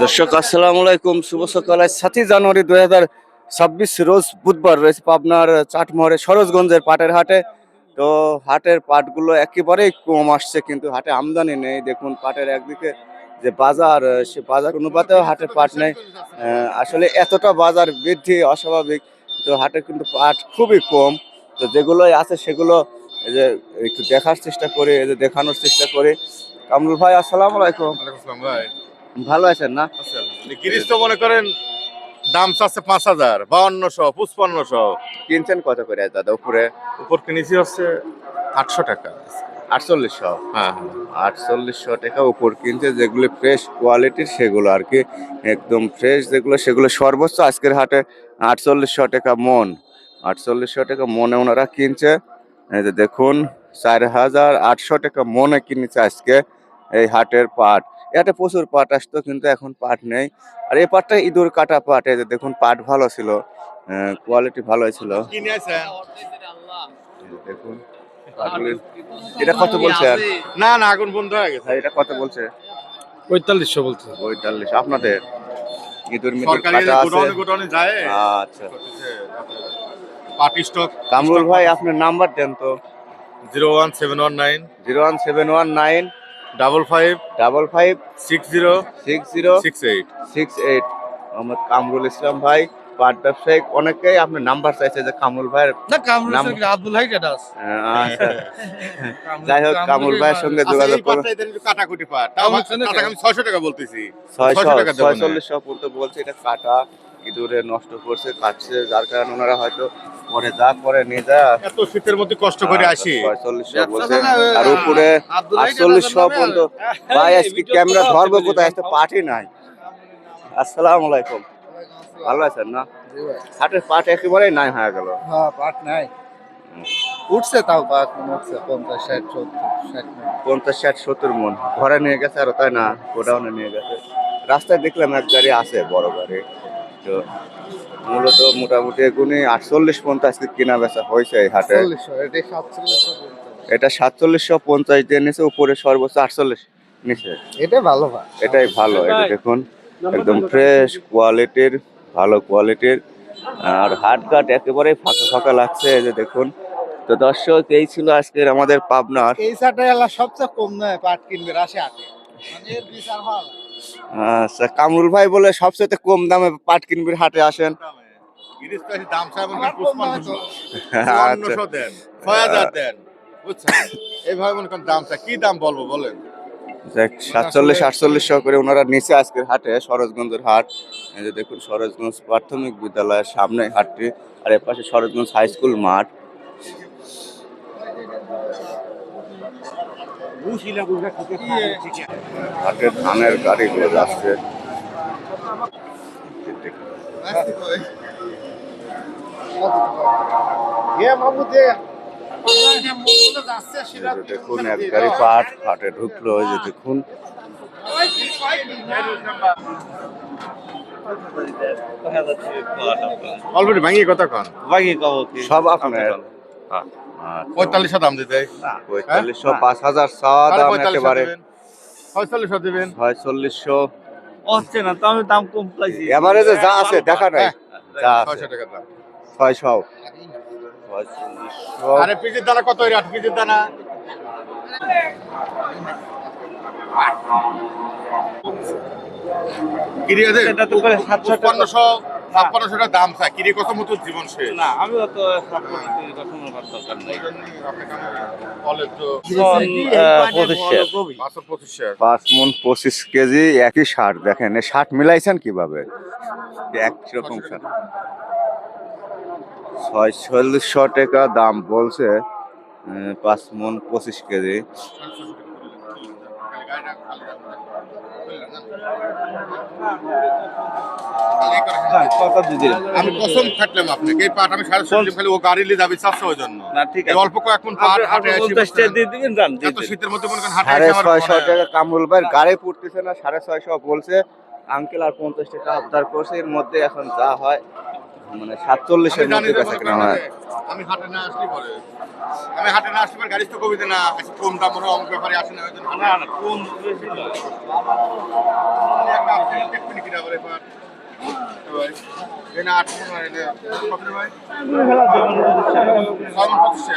দর্শক, আসসালামু আলাইকুম। শুভ সকাল। সাতই জানুয়ারি দুই হাজার ছাব্বিশ, রোজ বুধবার রয়েছে পাবনার চাটমোহরে সরোজগঞ্জের পাটের হাটে। তো হাটের পাটগুলো একেবারেই কম আসছে, কিন্তু হাটে আমদানি নেই। দেখুন, পাটের একদিকে যে বাজার, সে বাজার অনুপাতেও হাটের পাট নেই। আসলে এতটা বাজার বৃদ্ধি অস্বাভাবিক। তো হাটে কিন্তু পাট খুবই কম। তো যেগুলোই আছে সেগুলো এই যে একটু দেখার চেষ্টা করি এই যে দেখানোর চেষ্টা করি। কামরুল ভাই আসসালামু আলাইকুম। ভাই। ভালো আছেন না? গিরিশ তো মনে করেন দাম চাচ্ছে পাঁচ হাজার বাউন্নশো পুষ্পান্নশো কিনছেন কত করে দাদা উপরে? উপর কিনেছি হচ্ছে আটশো টাকা। আটচল্লিশশো? হ্যাঁ আটচল্লিশশো টাকা উপর কিনছে যেগুলো ফ্রেশ কোয়ালিটির সেগুলো আর কি। একদম ফ্রেশ যেগুলো সেগুলো সর্বোচ্চ আজকের হাটে আটচল্লিশশো টাকা মন। আটচল্লিশশো টাকা মনে ওনারা কিনছে। এই যে দেখুন চার হাজার আটশো টাকা মনে কিনেছে আজকে এই হাটের পাট। এটা প্রচুর পাট আসতো কিন্তু এখন পাট নেই। আর এই পাটটা ইঁদুর কাটা পাট এই যে দেখুন পাট ভালো ছিল কোয়ালিটি ভালো ছিল। দেখুন এটা কত বলছে? আর না না আগুন বন্ধ হয়ে গেছে। এটা কত বলছে? পঁয়তাল্লিশশো বলছে। পঁয়তাল্লিশ আপনাদের? ইঁদুর মিদুর সরকারি কাটা আছে। আচ্ছা। পার্টি স্টক কামরুল ভাই আপনার নাম্বার দেন তো। Zero one seven one nine zero one seven one nine double five double five six zero six zero six eight. Six eight. Mohammad Kamrul Islam ভাই পাট ব্যবসায়িক অনেকেই আপনার নাম্বার চাইছে যে কামরুল ভাইয়ের না কামরুল আব্দুল হাই কেটা আছে। আচ্ছা। যাই হোক কামরুল ভাইয়ের সঙ্গে আচ্ছা, যোগাযোগ করুন। এদের একটু কাটাকুটি পাট। তাও আমি ছয়শো টাকা বলতেছি। ছয়শো 600 টাকা দেবো না। ছয়চল্লিশশো পর্যন্ত বলছে এটা কাটা। ইঁদুরে নষ্ট করছে কাটছে যার কারণে ওনারা হয়তো পরে যা করে নিয়ে যা এত শীতের মধ্যে কষ্ট করে আসি। ছয়চল্লিশশো বলছে। ব্যবসা আর উপরে আটচল্লিশশো পর্যন্ত ভাই আজকে ক্যামেরা ধরবো কোথায়? আজকে পাঠই নাই। আসসালামু আলাইকুম। ভালো আছেন না? হাটের পাট একেবারেই নাই হয়ে গেল। হ্যাঁ পাট নাই। উঠছে তাও পাট মনে হচ্ছে পঞ্চাশ ষাট সত্তর পঞ্চাশ ষাট সত্তর মন। ঘরে নিয়ে গেছে আর তাই না? গোডাউনে নিয়ে গেছে। রাস্তায় দেখলাম এক গাড়ি আছে বড় গাড়ি। তো মূলত মোটামুটি এগুনি আটচল্লিশ পঞ্চাশ কেনা বেচা হয়েছে এই হাটে। এটা সাতচল্লিশশো পঞ্চাশ। দিয়ে নিচে উপরে সর্বোচ্চ আটচল্লিশ নিচে এটা ভালো এটাই ভালো এটা দেখুন একদম ফ্রেশ কোয়ালিটির ভালো কোয়ালিটির আর হাট ঘাট একেবারে ফাঁকা ফাঁকা লাগছে এই যে দেখুন। তো দর্শক এই ছিল আজকের আমাদের পাবনার এই এলা সবচেয়ে কম নয় পাট কিনবে রাশি আটে মানে এর বিচার ভালো আচ্ছা কামরুল ভাই বলে সবচেয়ে কম দামে পাট কিনবির হাটে আসেন। আচ্ছা চুয়ান্নশো দেন ছয় হাজার দেন বুঝছেন? এইভাবে মনে করেন দাম চাই কি দাম বলব বলেন? দেখ সাতচল্লিশ আটচল্লিশশো করে ওনারা নিচে আজকের হাটে সরোজগঞ্জের হাট। এই যে দেখুন সরোজগঞ্জ প্রাথমিক বিদ্যালয়ের সামনে হাটটি আর এর পাশে সরোজগঞ্জ হাই স্কুল মাঠ। হাটের ধানের গাড়িগুলো যাচ্ছে দেখুন এক গাড়ি পাট হাটে ঢুকলো এই যে দেখুন। অলরেডি ভাঙিয়ে কথা কন। সব আপনার। পঁয়তাল্লিশশো দাম দিতে। পঁয়তাল্লিশশো পাঁচ হাজার চাওয়া দাম একেবারে দিবেন। ছয়চল্লিশশো। হচ্ছে না তো আমি দাম কম পাইছি। এভারেজে যা আছে দেখা নাই। যা আছে। টাকা দাম। ছয়শো। আরে পিজির দানা কত আট পিজির দানা। কিরি আছে এটা তো করে সাতশো টাকা। ছাপ্পান্নশো ছাপ্পান্নশো টাকা দাম কিরি কত মতো জীবন শেষ। না আমি অত পাঁচ মন পঁচিশ কেজি একই ষাট দেখেন ষাট মিলাইছেন কীভাবে? একই রকম ষাট ছয়চল্লিশশো টাকা দাম বলছে পাঁচ মন পঁচিশ কেজি। আমি কসম খাটলাম আপনাকে। সাড়ে সবজি খালি গাড়ি নিয়ে যাবে অল্প কয়েক কোন পাট গাড়ি পড়তেছে না সাড়ে ছয়শো বলছে। আঙ্কেল আর পঞ্চাশ টাকা আবদার করছে এর মধ্যে এখন যা হয় মানে সাতচল্লিশের মধ্যে আমি হাটে না আসলে পরে আমি হাটে না আসলে গাড়ি তো কবিতে না কম দাম বড় অমুক ব্যাপারে আসে না কম ব্যাপার এখানে আট মনে হয় না ভাই ছয় মাস হচ্ছে